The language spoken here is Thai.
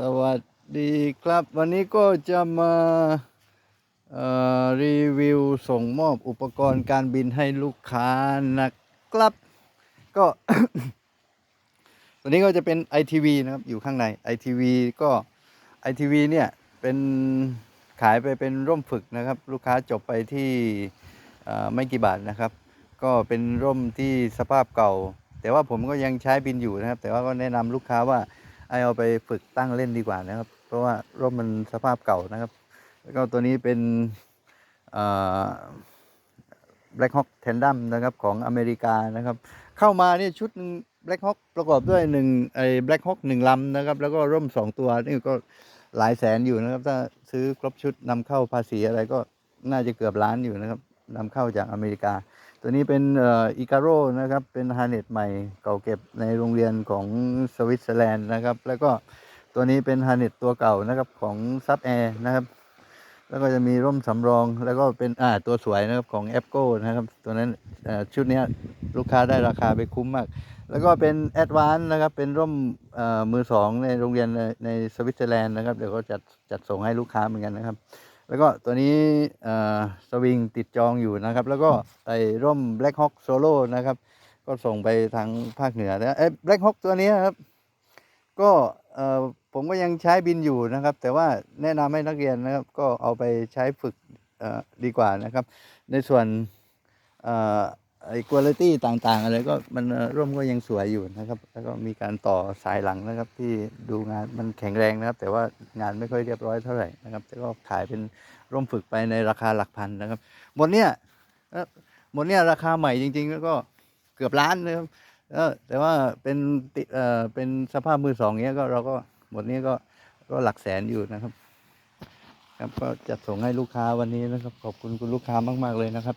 สวัสดีครับ วันนี้ก็จะมารีวิวส่งมอบอุปกรณ์การบินให้ลูกค้านะครับ ก็ตัวนี้ก็จะเป็น ITV นะครับ อยู่ข้างใน ITV ก็ ITV เนี่ยเป็นขายไปเป็นร่มฝึกนะครับ ลูกค้าจบไปที่ไม่กี่บาทนะครับ ก็เป็นร่มที่สภาพเก่า แต่ว่าผมก็ยังใช้บินอยู่นะครับ แต่ว่าก็แนะนำลูกค้าว่า ให้เอาไปฝึกตั้งเล่นดีกว่านะครับ เพราะว่าร่มมันสภาพเก่านะครับ แล้วก็ตัวนี้เป็นเอ่อ Black Hawk Tandem นะครับของอเมริกานะครับ เข้ามาเนี่ยชุดหนึ่ง Black Hawk ประกอบด้วยหนึ่งไอ้ Black Hawk หนึ่งลำนะครับ แล้วก็ร่มสองตัวนี่ก็หลายแสนอยู่นะครับ ถ้าซื้อครบชุดนำเข้าภาษีอะไรก็น่าจะเกือบล้านอยู่นะครับนำเข้าจากอเมริกา ตัวนี้เป็นอีการโรนะครับ เป็นฮาร์เน็ตใหม่เก่าเก็บในโรงเรียนของสวิตเซอร์แลนด์นะครับ แล้วก็ตัวนี้เป็นฮาร์เน็ตตัวเก่านะครับของซับแอร์นะครับ แล้วก็จะมีร่มสำรอง แล้วก็เป็นอ่าตัวสวยนะครับของแอปโก้นะครับ ตัวนั้นชุดนี้ลูกค้าได้ราคาไปคุ้มมาก แล้วก็เป็นแอดวานนะครับ เป็นร่มมือสองในโรงเรียนในในสวิตเซอร์แลนด์นะครับ เดี๋ยวก็จัดจัดส่งให้ลูกค้าเหมือนกันนะครับ แล้วก็ตัวนี้เอ่อสวิงติดจองอยู่นะครับ แล้วก็ไอ้ร่ม Black Hawk Solo นะครับ ก็ส่งไปทางภาคเหนือนะเอ้ย Black Hawk ตัวนี้ครับ ก็เอ่อผมก็ยังใช้บินอยู่นะครับ แต่ว่าแนะนำให้นักเรียนนะครับ ก็เอาไปใช้ฝึกเอ่อดีกว่านะครับ ในส่วนเอ่อ ไอ้คุณภาพต่างๆ อะไรก็มันร่มก็ยังสวยอยู่นะครับ แล้วก็มีการต่อสายหลังนะครับ ที่ดูงานมันแข็งแรงนะครับ แต่ว่างานไม่ค่อยเรียบร้อยเท่าไหร่นะครับแต่ก็ขายเป็นร่มฝึกไปในราคาหลักพันนะครับ หมดเนี้ยหมดเนี้ยราคาใหม่จริง ๆ แล้วก็เกือบล้านนะครับแต่ว่าเป็นติเอ่อเป็นสภาพมือสองเนี้ยก็เราก็หมดนี้ก็ก็หลักแสนอยู่นะครับ ครับก็จัดส่งให้ลูกค้าวันนี้นะครับ ขอบคุณคุณลูกค้ามาก ๆเลยนะครับ